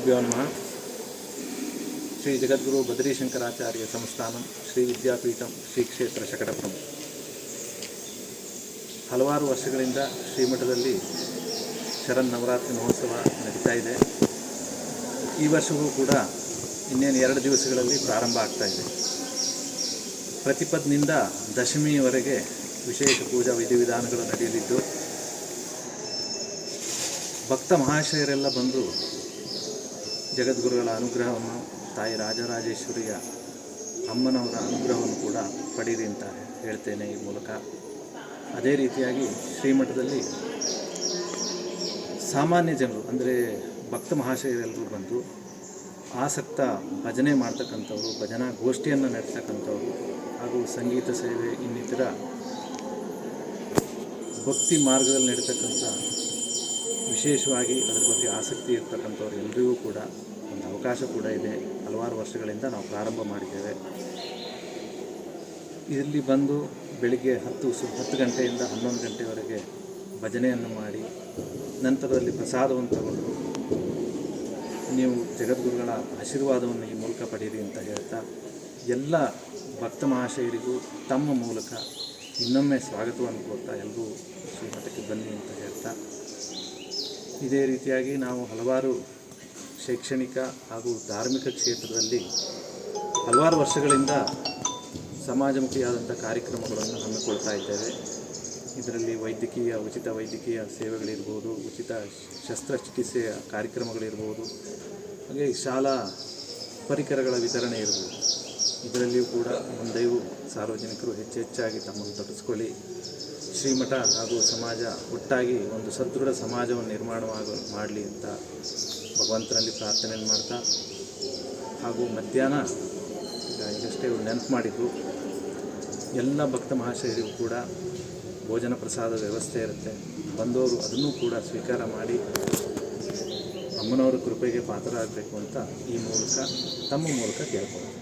ಗುರುಭ್ಯೋ ನಮಃ. ಶ್ರೀ ಜಗದ್ಗುರು ಬದ್ರೀಶಂಕರಾಚಾರ್ಯ ಸಂಸ್ಥಾನಂ, ಶ್ರೀ ವಿದ್ಯಾಪೀಠಂ, ಶ್ರೀ ಕ್ಷೇತ್ರ ಶಕಟಪುರಂ ಹಲವಾರು ವರ್ಷಗಳಿಂದ ಶ್ರೀಮಠದಲ್ಲಿ ಶರನ್ನವರಾತ್ರಿ ಮಹೋತ್ಸವ ನಡೀತಾ ಇದೆ. ಈ ವರ್ಷವೂ ಕೂಡ ಇನ್ನೇನು ಎರಡು ದಿವಸಗಳಲ್ಲಿ ಪ್ರಾರಂಭ ಆಗ್ತಾ ಇದೆ. ಪ್ರತಿಪದ್ನಿಂದ ದಶಮಿಯವರೆಗೆ ವಿಶೇಷ ಪೂಜಾ ವಿಧಿವಿಧಾನಗಳು ನಡೆಯಲಿದ್ದು, ಭಕ್ತ ಮಹಾಶಯರೆಲ್ಲ ಬಂದು ಜಗದ್ಗುರುಗಳ ಅನುಗ್ರಹವನ್ನು ತಾಯಿ ರಾಜರಾಜೇಶ್ವರಿಯ ಅಮ್ಮನವರ ಅನುಗ್ರಹವನ್ನು ಕೂಡ ಪಡೀರಿ ಅಂತ ಹೇಳ್ತೇನೆ ಈ ಮೂಲಕ. ಅದೇ ರೀತಿಯಾಗಿ ಶ್ರೀಮಠದಲ್ಲಿ ಸಾಮಾನ್ಯ ಜನರು, ಅಂದರೆ ಭಕ್ತ ಮಹಾಶಯರೆಲ್ಲರೂ ಬಂದು ಆಸಕ್ತ ಭಜನೆ ಮಾಡ್ತಕ್ಕಂಥವ್ರು, ಭಜನಾ ಗೋಷ್ಠಿಯನ್ನು ನಡೆಸ್ತಕ್ಕಂಥವ್ರು, ಹಾಗೂ ಸಂಗೀತ ಸೇವೆ ಇನ್ನಿತರ ಭಕ್ತಿ ಮಾರ್ಗದಲ್ಲಿ ನಡೀತಕ್ಕಂಥ ವಿಶೇಷವಾಗಿ ಅದರ ಬಗ್ಗೆ ಆಸಕ್ತಿ ಇರ್ತಕ್ಕಂಥವ್ರು ಎಲ್ರಿಗೂ ಕೂಡ ಅವಕಾಶ ಕೂಡ ಇದೆ. ಹಲವಾರು ವರ್ಷಗಳಿಂದ ನಾವು ಪ್ರಾರಂಭ ಮಾಡಿದ್ದೇವೆ. ಇಲ್ಲಿ ಬಂದು ಬೆಳಿಗ್ಗೆ ಹತ್ತು ಸು ಹತ್ತು ಗಂಟೆಯಿಂದ ಹನ್ನೊಂದು ಗಂಟೆವರೆಗೆ ಭಜನೆಯನ್ನು ಮಾಡಿ, ನಂತರದಲ್ಲಿ ಪ್ರಸಾದವನ್ನು ತಗೊಂಡು ನೀವು ಜಗದ್ಗುರುಗಳ ಆಶೀರ್ವಾದವನ್ನು ಈ ಮೂಲಕ ಪಡೆಯಿರಿ ಅಂತ ಹೇಳ್ತಾ, ಎಲ್ಲ ಭಕ್ತ ಮಹಾಶಯರಿಗೂ ತಮ್ಮ ಮೂಲಕ ಇನ್ನೊಮ್ಮೆ ಸ್ವಾಗತವನ್ನು ಕೊಡ್ತಾ ಎಲ್ಲರೂ ಶ್ರೀಮಠಕ್ಕೆ ಬನ್ನಿ ಅಂತ ಹೇಳ್ತಾ, ಇದೇ ರೀತಿಯಾಗಿ ನಾವು ಹಲವಾರು ಶೈಕ್ಷಣಿಕ ಹಾಗೂ ಧಾರ್ಮಿಕ ಕ್ಷೇತ್ರದಲ್ಲಿ ಹಲವಾರು ವರ್ಷಗಳಿಂದ ಸಮಾಜಮುಖಿಯಾದಂಥ ಕಾರ್ಯಕ್ರಮಗಳನ್ನು ಹಮ್ಮಿಕೊಳ್ತಾ ಇದ್ದೇವೆ. ಇದರಲ್ಲಿ ವೈದ್ಯಕೀಯ, ಉಚಿತ ವೈದ್ಯಕೀಯ ಸೇವೆಗಳಿರ್ಬೋದು, ಉಚಿತ ಶಸ್ತ್ರಚಿಕಿತ್ಸೆಯ ಕಾರ್ಯಕ್ರಮಗಳಿರ್ಬೋದು, ಹಾಗೆ ಶಾಲಾ ಪರಿಕರಗಳ ವಿತರಣೆ ಇರ್ಬೋದು. ಇದರಲ್ಲಿಯೂ ಕೂಡ ಮುಂದೆಯೂ ಸಾರ್ವಜನಿಕರು ಹೆಚ್ಚು ಹೆಚ್ಚಾಗಿ ತಮ್ಮನ್ನು ತೊಡಗಿಸ್ಕೊಳ್ಳಿ ಶ್ರೀಮಠ ಹಾಗೂ ಸಮಾಜ ಒಟ್ಟಾಗಿ ಒಂದು ಸದೃಢ ಸಮಾಜವನ್ನು ನಿರ್ಮಾಣವಾಗ, ಮಾಡಲಿ ಅಂತ ಭಗವಂತನಲ್ಲಿ ಪ್ರಾರ್ಥನೆಯನ್ನು ಮಾಡ್ತಾ ಹಾಗೂ ಮಧ್ಯಾಹ್ನ, ಈಗ ಈಗಷ್ಟೇ ಇವರು ನೆನಪು ಮಾಡಿದ್ದು, ಎಲ್ಲ ಭಕ್ತ ಮಹಾಶಯರಿಗೂ ಕೂಡ ಭೋಜನ ಪ್ರಸಾದ ವ್ಯವಸ್ಥೆ ಇರುತ್ತೆ. ಬಂದವರು ಅದನ್ನು ಕೂಡ ಸ್ವೀಕಾರ ಮಾಡಿ ಅಮ್ಮನವರ ಕೃಪೆಗೆ ಪಾತ್ರರಾಗಬೇಕು ಅಂತ ಈ ಮೂಲಕ, ತಮ್ಮ ಮೂಲಕ ಕೇಳ್ಕೊಂಡು